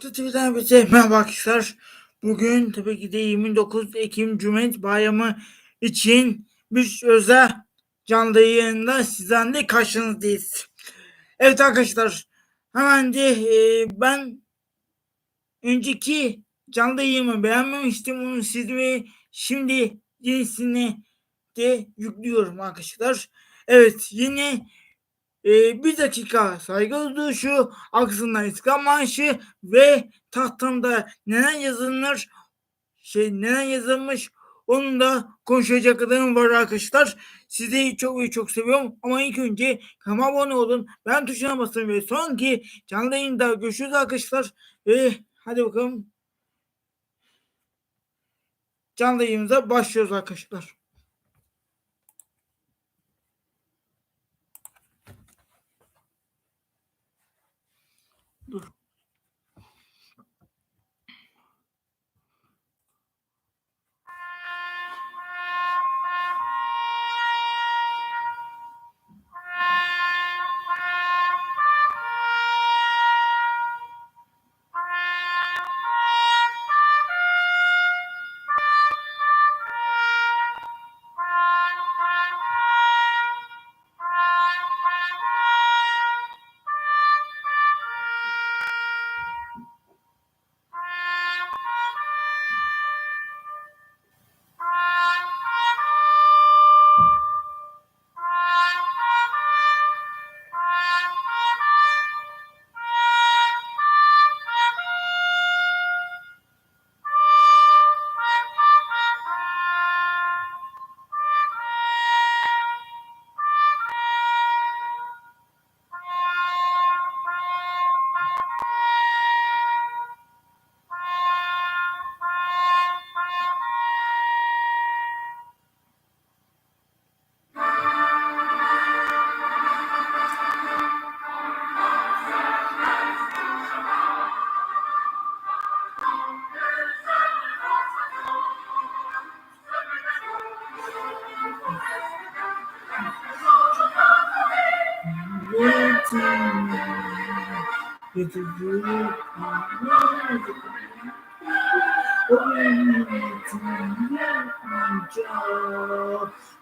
Aklı TV'den herkese merhaba arkadaşlar. Bugün tabii ki de 29 Ekim Cumhuriyet Bayramı için bir özel canlı yayında sizlerle karşınızdayız. Evet arkadaşlar hemen de e, ben önceki canlı yayımı beğenmemiştim. Onu sizlere şimdi yenisini de yüklüyorum arkadaşlar. Evet yeni e, bir dakika saygı duruşu, aksından İstiklal Marşı ve tahtımda neler yazılır, şey neler yazılmış onun da konuşacaklarım var arkadaşlar. Sizi çok ve çok seviyorum ama ilk önce kanalıma abone olun. Ben tuşuna basın ve sonraki canlı yayında görüşürüz arkadaşlar. Ve hadi bakalım canlı yayınımıza başlıyoruz arkadaşlar.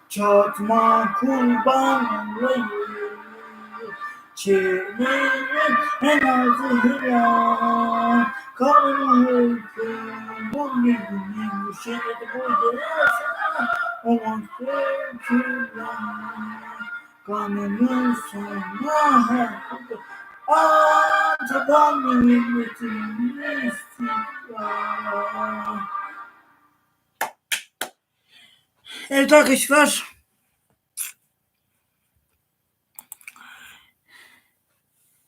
Çatma kurban olayım Çenenin en azı hıyar Kanım hırkın Bu yüzünün bu şeridi bu sana Aman sevkiler Kanımın sana her Aa, taban milletin istiklal. Evet arkadaşlar.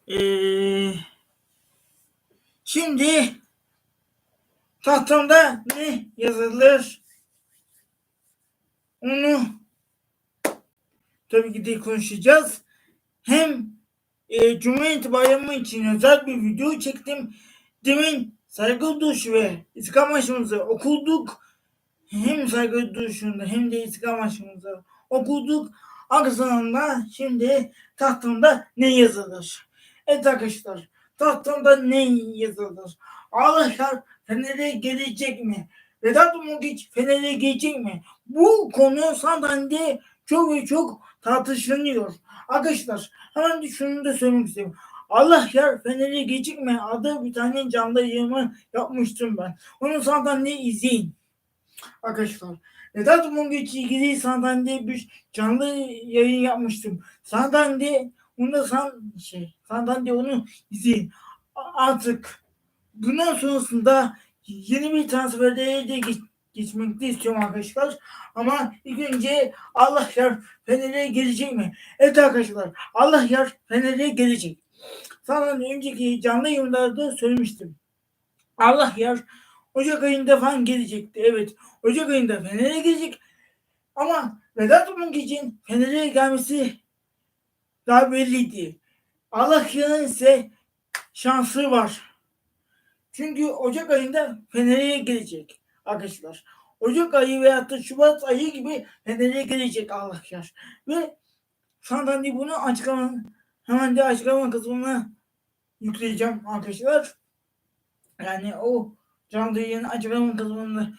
Ee, şimdi tahtamda ne yazılır? Onu tabii ki de konuşacağız. Hem e, Cumhuriyet Bayramı için özel bir video çektim. Demin saygı duruşu ve İstiklal Marşımızı okuduk. Hem saygı duruşunda hem de İstiklal Marşımızı okuduk. Arkasından şimdi tahtımda ne yazılır? Evet arkadaşlar tahtımda ne yazılır? Ağlaşlar Fener'e gelecek mi? Vedat Umugiç Fener'e gelecek mi? Bu konu sandalyede çok ve çok tartışılıyor. Arkadaşlar hemen şunu da söylemek istiyorum. Allah yer Fener'e gecikme adı bir tane canlı yayımı yapmıştım ben. Onu sandalye izleyin. Arkadaşlar. Vedat Mungiç ilgili sandalye bir canlı yayın yapmıştım. Sandalye onu da san şey sandalye onu izleyin. Artık bundan sonrasında yeni bir transferde de geç, geçmek de istiyorum arkadaşlar. Ama ilk önce Allah yar Fener'e gelecek mi? Evet arkadaşlar Allah yar Fener'e gelecek. Sana önceki canlı yayınlarda söylemiştim. Allah yar Ocak ayında falan gelecekti. Evet Ocak ayında Fener'e gelecek. Ama Vedat için Fener'e gelmesi daha belliydi. Allah yarın ise şansı var. Çünkü Ocak ayında Fener'e gelecek arkadaşlar. Ocak ayı veya da Şubat ayı gibi Fener'e gelecek yar. Ve sandalye bunu açıklamanın hemen de açıklama kısmına yükleyeceğim arkadaşlar. Yani o canlı yayın açıklama kısmında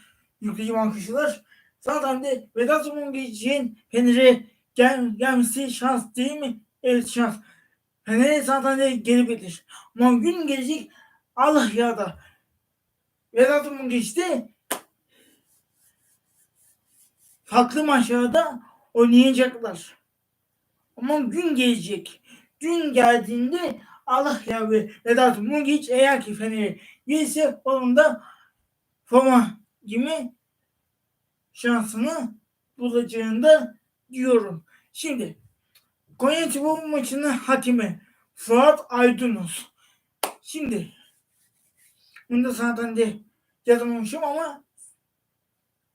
yükleyeceğim arkadaşlar. Zaten de Vedat Mungic'in Fener'e gel, gelmesi şans değil mi? Evet şans. Fener'e zaten de gelebilir. Ama gün gelecek Allah ya da Vedat Mungic'te farklı maçlarda oynayacaklar. Ama gün gelecek. Gün geldiğinde Allah ya ve Vedat Mungiç eğer ki Fener'e gelirse onun da forma gibi şansını bulacağını da diyorum. Şimdi Konya Spor maçının hakimi Fuat Aydınus. Şimdi bunu da zaten de yazmamışım ama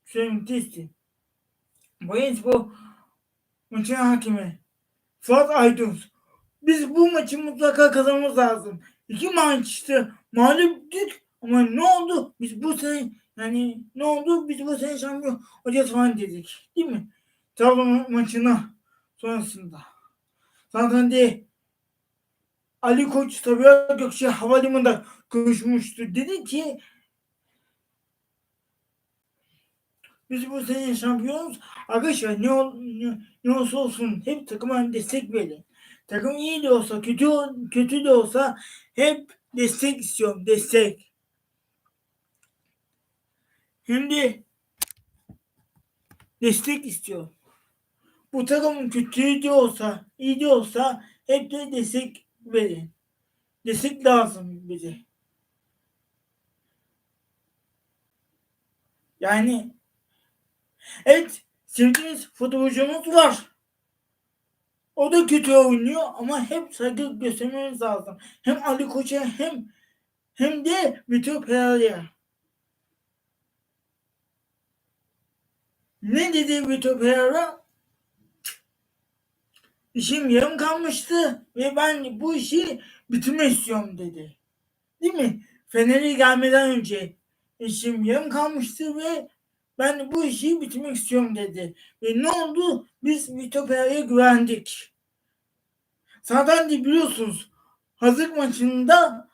söylemek istedim. Konya Spor maçının hakimi Fuat Aydınus. Biz bu maçı mutlaka kazanmamız lazım. İki maçta mağluptuk ama ne oldu? Biz bu sene yani ne oldu? Biz bu sene şampiyon olacağız falan dedik. Değil mi? Trabzon maçına sonrasında. Zaten de Ali Koç Sabiha Gökçe Havalimanı'nda konuşmuştu. Dedi ki biz bu sene şampiyonuz. Arkadaşlar ne, ol, ne, ne olsa olsun hep takıma destek verin. Takım iyi de olsa kötü kötü de olsa hep destek istiyorum. Destek. Hem de destek istiyorum. Bu takım kötü de olsa, iyi de olsa hep de destek verin. Destek lazım bize. Yani evet sevdiğiniz futbolcumuz var. O da kötü oynuyor ama hep saygı göstermemiz lazım. Hem Ali Koç'a hem hem de Vitor Pereira'ya. Ne dedi Vitor Pereira? İşim yarım kalmıştı ve ben bu işi bitirmek istiyorum dedi. Değil mi? Fener'e gelmeden önce işim yarım kalmıştı ve ben bu işi bitirmek istiyorum dedi. Ve ne oldu? Biz Vitor Pereira'ya güvendik. Zaten de biliyorsunuz hazırlık maçında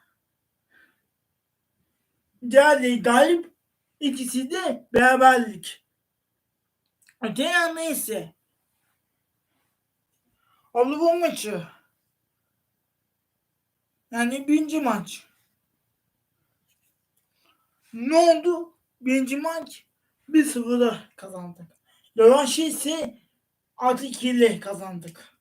Değerli galip ikisi de beraberlik. Öte yan neyse. Avrupa maçı. Yani birinci maç. Ne oldu? Birinci maç 1-0'da kazandık. Rövanşı ise 6-2 ile kazandık.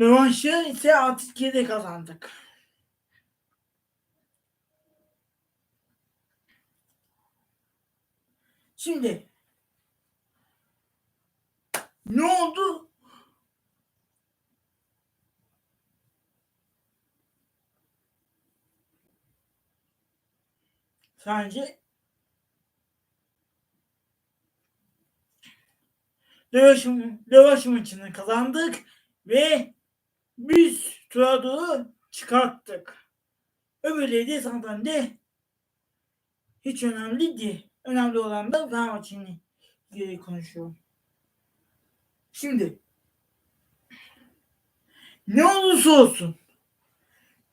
Rövanşı ise 6-2 ile kazandık. Şimdi ne oldu? Sence Dövaş, Dövaş maçını kazandık ve biz doğru çıkarttık. Öbürleri de hiç önemli değil. Önemli olan da Fenerbahçe'nin ilgili konuşuyorum. Şimdi ne olursa olsun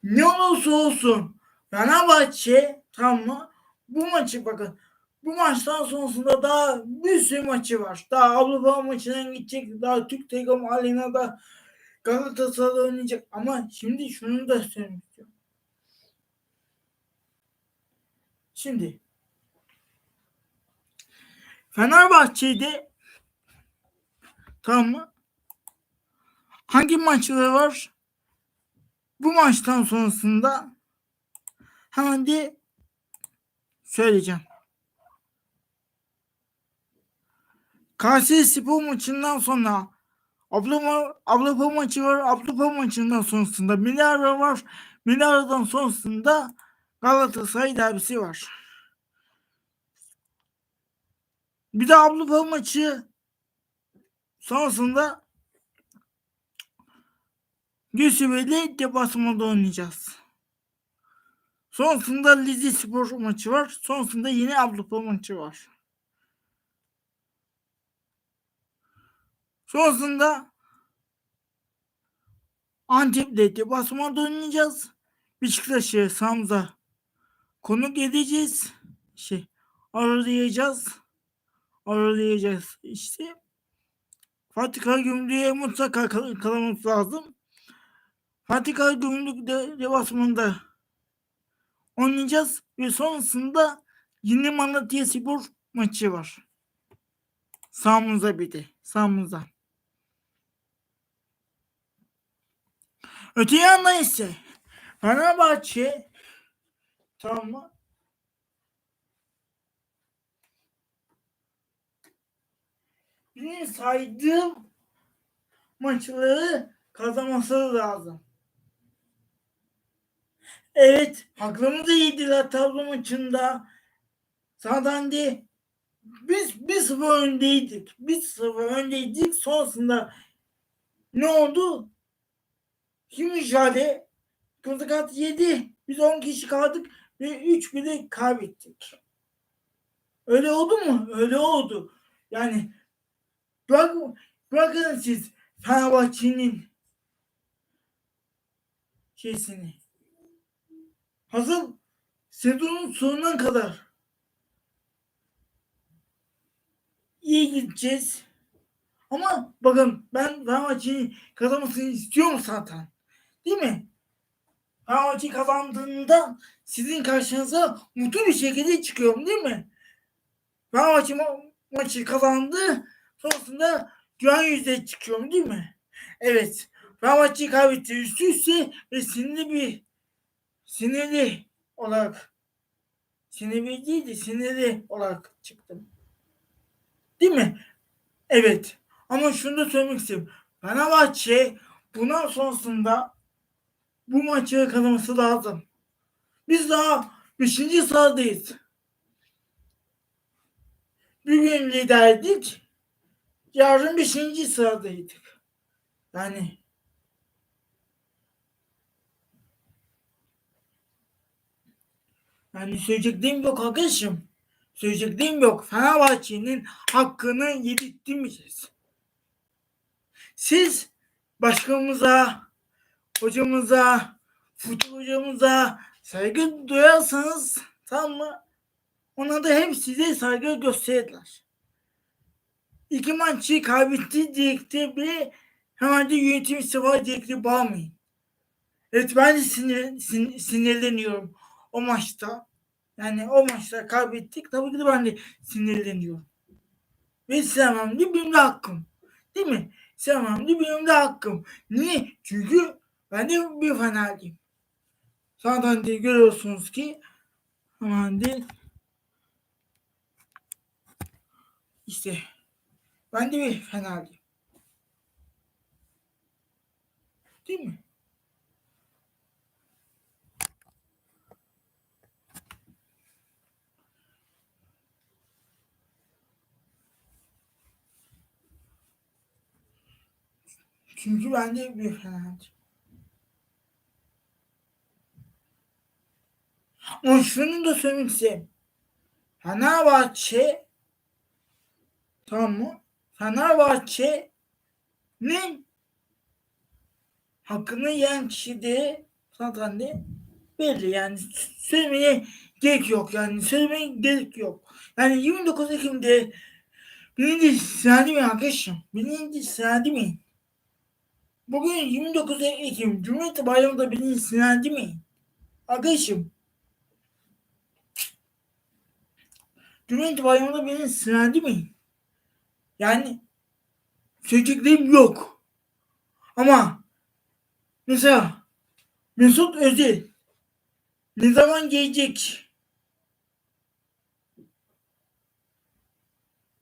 ne olursa olsun Fenerbahçe tamam mı? Bu maçı bakın bu maçtan sonrasında daha bir sürü maçı var. Daha Avrupa maçına gidecek. Daha Türk Telekom Arena'da Galatasaray oynayacak. Ama şimdi şunu da söylemek istiyorum. Şimdi Fenerbahçe'de tamam mı? Hangi maçları var? Bu maçtan sonrasında hemen de söyleyeceğim. Kayseri Spor maçından sonra Avrupa, Avrupa maçı var. Avrupa maçından sonrasında Milara var. Milara'dan sonrasında Galatasaray derbisi var. Bir de Avrupa maçı sonrasında Gülsüveli deplasmanda oynayacağız. Sonrasında Lizi Spor maçı var. Sonrasında yeni Avrupa maçı var. Sonrasında Antep'te deplasmanda oynayacağız. Beşiktaş'ı Samza konuk edeceğiz. Şey ağırlayacağız. Ağırlayacağız işte. Fatih Karagümrük'e mutlaka kal- kalmamız lazım. Fatih Karagümrük de deplasmanda oynayacağız ve sonrasında yine Malatya Spor maçı var. Sağımıza bir de. Sağımıza. Öte yandan ise Fenerbahçe tamam mı? Benim saydığım maçları kazanması lazım. Evet, aklımızı yediler tablo maçında. De biz bir sıfır öndeydik. Bir sıfır öndeydik. Sonrasında ne oldu? Kim mücadele? Kırmızı kart yedi. Biz 10 kişi kaldık ve 3 bile kaybettik. Öyle oldu mu? Öyle oldu. Yani bırak, bırakın siz Fenerbahçe'nin şeysini. Hazır sezonun sonuna kadar iyi gideceğiz. Ama bakın ben Fenerbahçe'nin kazanmasını istiyorum zaten. Değil mi? Fenerbahçe kazandığında sizin karşınıza mutlu bir şekilde çıkıyorum değil mi? Fenerbahçe ma- maçı kazandı. Sonrasında güven yüzde çıkıyorum değil mi? Evet. Fenerbahçe kaybetti üst üste ve sinirli bir sinirli olarak sinirli değil de sinirli olarak çıktım. Değil mi? Evet. Ama şunu da söylemek istiyorum. Fenerbahçe bundan sonrasında bu maçı kazanması lazım. Biz daha 5. sıradayız. Bugün liderdik. Yarın 5. sıradaydık. Yani yani söyleyeceklerim yok arkadaşım. Söyleyeceklerim yok. Fenerbahçe'nin hakkını yedirtmeyeceğiz. Siz başkanımıza, hocamıza, futbol hocamıza saygı duyarsanız tamam mı? Ona da hep size saygı gösterirler. İki maçı kaybetti diyekte bile hemen de yönetim istifa diyekte bağırmayın. Evet ben de sinir, sin- sinirleniyorum o maçta. Yani o maçta kaybettik. Tabii ki de ben de sinirleniyorum. Ve sevmem de benim de hakkım. Değil mi? Sevmem de benim de hakkım. Niye? Çünkü ben de bir fenerliyim. Zaten de görüyorsunuz ki hemen de işte ben de bir fenerliyim. Değil mi? Çünkü ben de bir fenerliyim. Ama şunu da söylemek istedim. Fenerbahçe tamam mı? Fenerbahçe'nin hakkını yiyen kişi de belli yani söylemeye gerek yok yani söylemeye gerek yok. Yani 29 Ekim'de birinci sıra değil mi arkadaşım? Birinci sıra değil mi? Bugün 29 Ekim Cumhuriyet Bayramı'nda birinci sıra değil mi? Arkadaşım Cumhuriyet Bayramı'nda beni sinirlendi mi? Yani söyleyeceklerim yok. Ama mesela Mesut Özil ne zaman gelecek?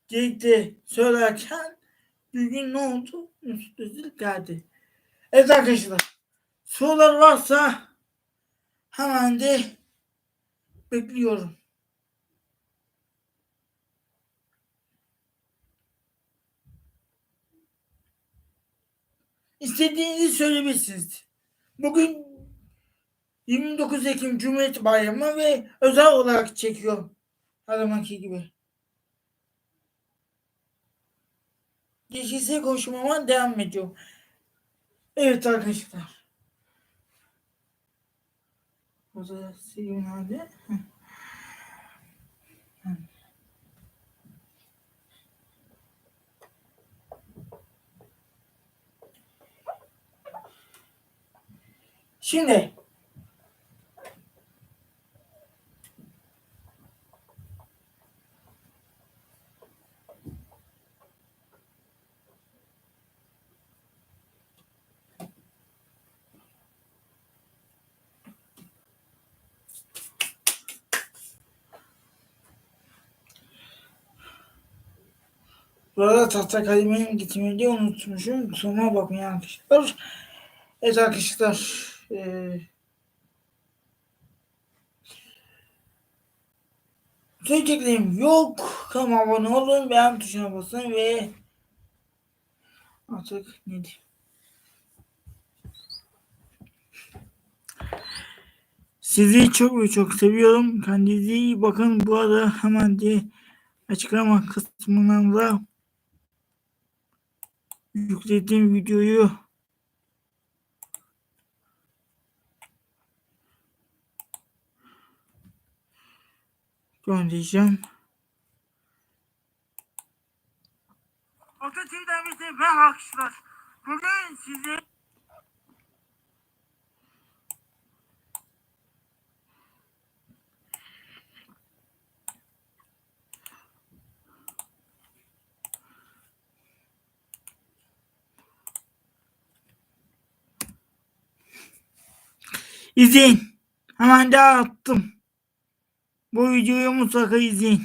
Gerekti söylerken bugün ne oldu? Mesut Özil geldi. Evet arkadaşlar sorular varsa hemen de bekliyorum. İstediğinizi söyleyebilirsiniz. Bugün 29 Ekim Cumhuriyet Bayramı ve özel olarak çekiyor. Her gibi. Geçişe koşmama devam ediyor. Evet arkadaşlar. O da sileyim hadi. Şimdi Bu arada tahta kalemin gitmeyi unutmuşum. Kusuruma bakmayın arkadaşlar. Evet arkadaşlar. Eee Söyleyeceklerim yok. Kanalıma abone olun. Beğen tuşuna basın ve artık ne diyeyim. Sizi çok ve çok seviyorum. Kendinize iyi bakın. Bu arada hemen de açıklama kısmından da yüklediğim videoyu göndereceğim. Atatürk'ten bize ben arkadaşlar. Bugün size İzleyin. Hemen daha attım. Bu videoyu mutlaka izleyin.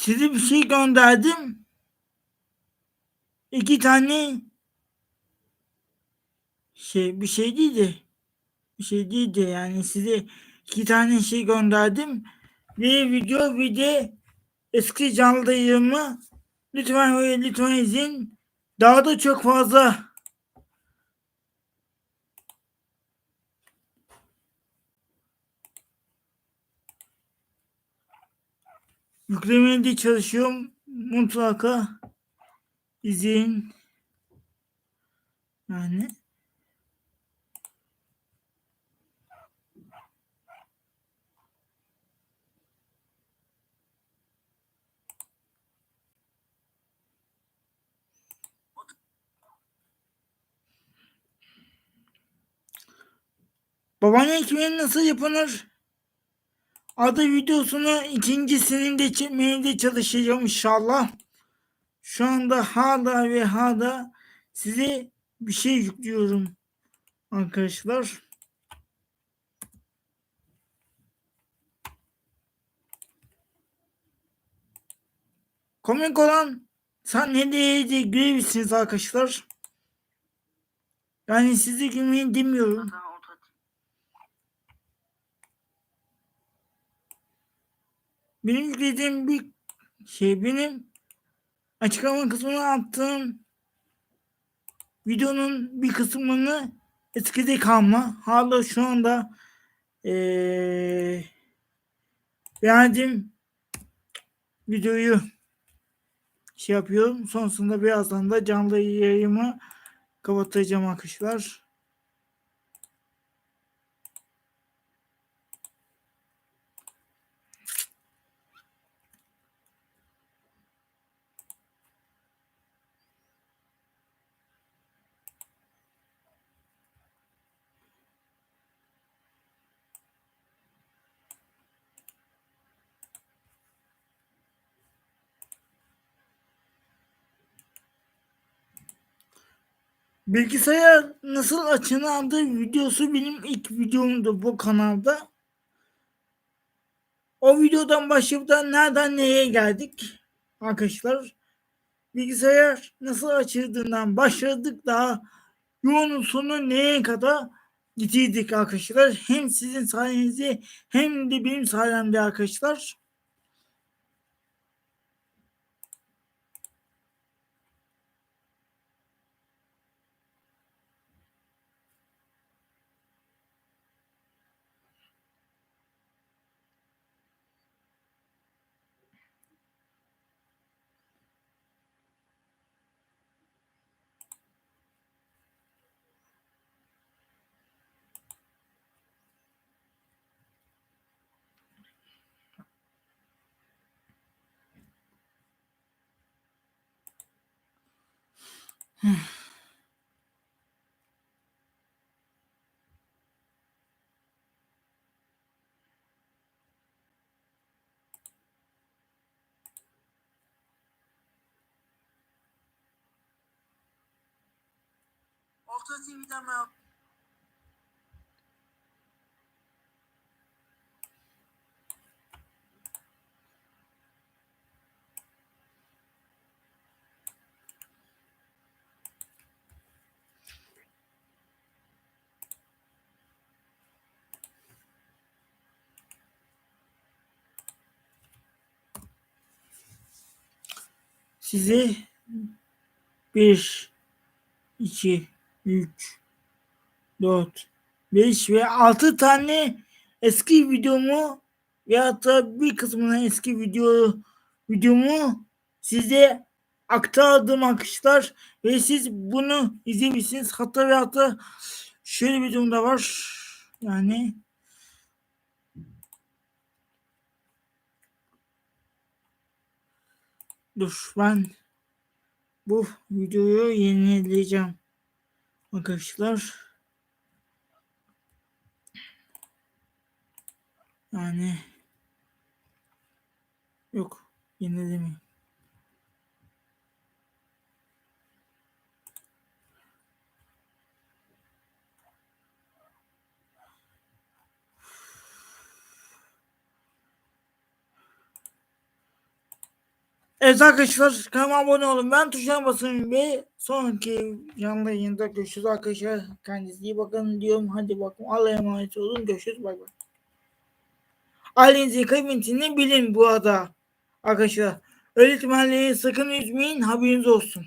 Size bir şey gönderdim. İki tane şey bir şey değildi. Bir şey değildi yani size iki tane şey gönderdim. Bir video bir de eski canlı yayımı lütfen lütfen izin. Daha da çok fazla Yüklemeye de çalışıyorum. Mutlaka izleyin. Yani Babaanne ekmeği nasıl yapılır? Adı videosunu ikincisini de çekmeye de çalışacağım inşallah. Şu anda hala ve hala size bir şey yüklüyorum arkadaşlar. Komik olan sahnede de görebilirsiniz arkadaşlar. Yani sizi gülmeyin demiyorum. Benim yüklediğim bir şey benim açıklama kısmına attığım videonun bir kısmını eskide kalma hala şu anda eee beğendim videoyu şey yapıyorum. Sonrasında birazdan da canlı yayımı kapatacağım arkadaşlar. Bilgisayar nasıl açılandığı videosu benim ilk videomdu bu kanalda. O videodan başlayıp da nereden nereye geldik arkadaşlar. Bilgisayar nasıl açıldığından başladık daha yolun sonu neye kadar gittiydik arkadaşlar. Hem sizin sayenizde hem de benim sayemde arkadaşlar. Orta TV'den merhaba. Size 1 2 3 4 5 ve 6 tane eski videomu ya da bir kısmına eski video videomu size aktardım arkadaşlar ve siz bunu izleyebilirsiniz. Hatta ve hatta şöyle bir durum da var. Yani Dur ben bu videoyu yenileyeceğim arkadaşlar. Yani yok yenileme. Evet arkadaşlar kanalıma abone olun. Ben tuşuna basın ve sonraki canlı yayında görüşürüz arkadaşlar. Kendinize iyi bakın diyorum. Hadi bakın Allah'a emanet olun. Görüşürüz. Bay bay. Ailenizin kıymetini bilin bu arada. Arkadaşlar öğretmenleri sakın üzmeyin haberiniz olsun.